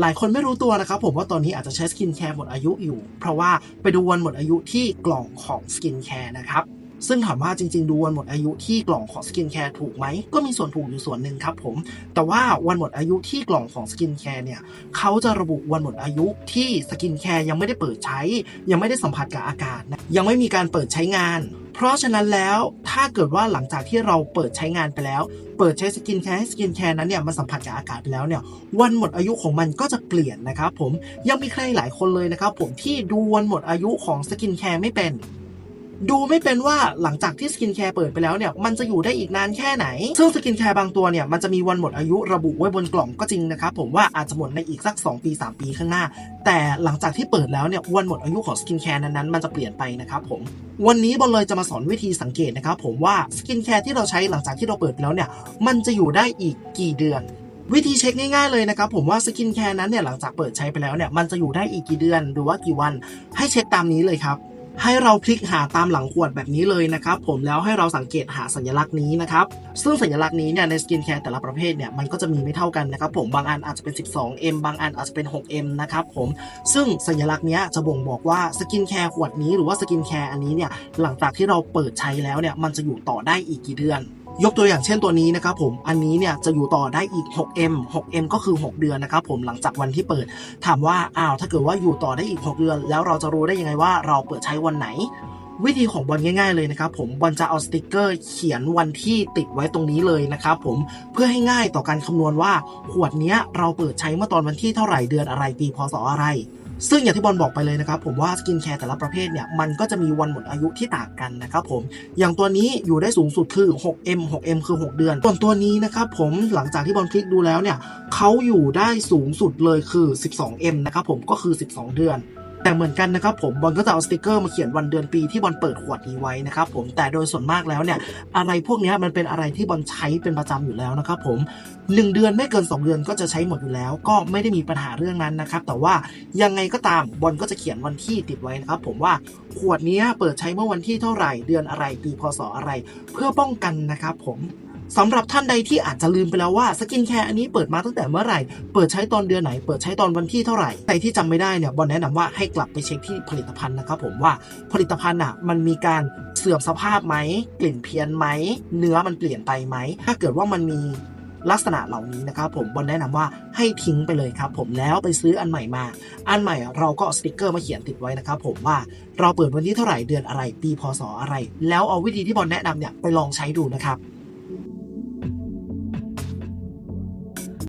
หลายคนไม่รู้ตัวนะครับผมว่าตอนนี้อาจจะใช้สกินแคร์หมดอายุอยู่ เพราะว่าไปดูวันหมดอายุที่กล่องของสกินแคร์นะครับซึ่งถามว่าจริง ๆ ดูวันหมดอายุที่กล่องของสกินแคร์ถูกไหม ก็มีส่วนถูกอยู่ส่วนหนึ่งครับผม แต่ว่าวันหมดอายุที่กล่องของสกินแคร์เนี่ยเขาจะระบุวันหมดอายุที่สกินแคร์ยังไม่ได้เปิดใช้ ยังไม่ได้สัมผัสกับอากาศ ยังไม่มีการเปิดใช้งาน เพราะฉะนั้นแล้วถ้าเกิดว่าหลังจากที่เราเปิดใช้งานไปแล้ว เปิดใช้สกินแคร์ให้สกินแคร์นั้นเนี่ยมันสัมผัสกับอากาศไปแล้วเนี่ยวันหมดอายุของมันก็จะเปลี่ยนนะครับผมยังมีใครหลายคนเลยนะครับผมที่ดูวันหมดอายุของสกินแคร์ไม่เป็น ดูไม่เป็นว่าหลังจากที่สกินแคร์เปิดไปแล้วเนี่ยมันจะอยู่ได้อีกนานแค่ไหน ซึ่งสกินแคร์บางตัวเนี่ยมันจะมีวันหมดอายุระบุไว้บนกล่องก็จริงนะครับผมว่าอาจจะหมดในอีกสัก 2 ปี 3 ปีข้างหน้า แต่หลังจากที่เปิดแล้วเนี่ยวันหมดอายุของสกินแคร์นั้นๆมันจะเปลี่ยนไปนะครับผมวันนี้บอลเลยจะมาสอนวิธีสังเกตนะครับผมว่าสกินแคร์ที่เราใช้หลังจากที่เราเปิดไปแล้วเนี่ยมันจะอยู่ได้อีกกี่เดือนวิธีเช็คง่ายๆเลยนะครับผมว่าสกินแคร์นั้นเนี่ยหลังจากเปิดใช้ไปแล้วเนี่ยมันจะอยู่ได้อีกกี่เดือนหรือว่ากี่วันให้เช็คตามนี้เลยครับ ให้เราคลิกหาตามหลังขวดแบบนี้เลยนะครับผมแล้วให้เราสังเกตหาสัญลักษณ์นี้นะครับซึ่งสัญลักษณ์นี้เนี่ยในสกินแคร์แต่ละประเภทเนี่ยมันก็จะมีไม่เท่ากันนะครับผมบางอันอาจจะเป็น 12M บางอันอาจจะเป็น 6M นะครับผมซึ่งสัญลักษณ์นี้จะบ่งบอกว่าสกินแคร์ขวดนี้หรือว่าสกินแคร์อันนี้เนี่ยหลังจากที่เราเปิดใช้แล้วเนี่ยมันจะอยู่ต่อได้อีกกี่เดือน ยกตัวอย่างเช่นตัวนี้นะครับผม อันนี้เนี่ยจะอยู่ต่อได้อีก 6M 6M ก็คือ 6 เดือนนะครับผมหลังจากวันที่เปิด ถามว่า อ้าว ถ้าเกิดว่าอยู่ต่อได้อีก 6 เดือน แล้วเราจะรู้ได้ยังไงว่าเราเปิดใช้วันไหน วิธีของบอลง่าย ๆเลยนะครับผม บอลจะเอาสติกเกอร์เขียนวันที่ติดไว้ตรงนี้เลยนะครับผม เพื่อให้ง่ายต่อการคำนวณว่าขวดนี้เราเปิดใช้เมื่อตอนวันที่เท่าไหร่เดือนอะไรปีพศอะไร ซึ่งอย่างที่บอลบอกไปเลยนะครับ ผมว่าสกินแคร์แต่ละประเภทเนี่ยมันก็จะมีวันหมดอายุที่ต่างกันนะครับผมอย่างตัวนี้อยู่ได้สูงสุดคือ 6M 6M คือ 6 เดือน ส่วนตัวนี้นะครับผมหลังจากที่บอลคลิกดูแล้วเนี่ยเขาอยู่ได้สูงสุดเลยคือ 12M นะครับผมก็คือ 12 เดือน แต่เหมือนกันนะครับผมบอลก็จะเอาสติกเกอร์มาเขียนวันเดือนปีที่บอลเปิดขวดนี้ไว้นะครับผมแต่โดยส่วนมากแล้วเนี่ยอะไรพวกนี้มันเป็นอะไรที่บอลใช้เป็นประจำอยู่แล้วนะครับผม 1 เดือนไม่เกิน 2 เดือนก็จะใช้หมดอยู่แล้ว ก็ไม่ได้มีปัญหาเรื่องนั้นนะครับแต่ว่ายังไงก็ตามบอลก็จะเขียนวันที่ติดไว้นะครับผมว่าขวดนี้เปิดใช้เมื่อวันที่เท่าไหร่เดือนอะไรปีพศอะไร เพื่อป้องกันนะครับผม สำหรับท่านใดที่อาจจะลืมไปแล้วว่าสกินแคร์อันนี้เปิดมาตั้งแต่เมื่อไหร่ เปิดใช้ตอนเดือนไหน เปิดใช้ตอนวันที่เท่าไหร่ ใครที่จำไม่ได้เนี่ยบอลแนะนำว่าให้กลับไปเช็คที่ผลิตภัณฑ์นะครับผมว่าผลิตภัณฑ์อะมันมีการเสื่อมสภาพไหม กลิ่นเพี้ยนไหม เนื้อมันเปลี่ยนไปไหม ถ้าเกิดว่ามันมีลักษณะเหล่านี้นะครับผมบอลแนะนำว่าให้ทิ้งไปเลยครับผมแล้วไปซื้ออันใหม่มา อันใหม่เราก็สติกเกอร์มาเขียนติดไว้นะครับผมว่าเราเปิดวันที่เท่าไหร่เดือนอะไรปีพศอะไร แล้วเอาวิธีที่บอลแนะนำเนี่ยไปลองใช้ดูนะครับ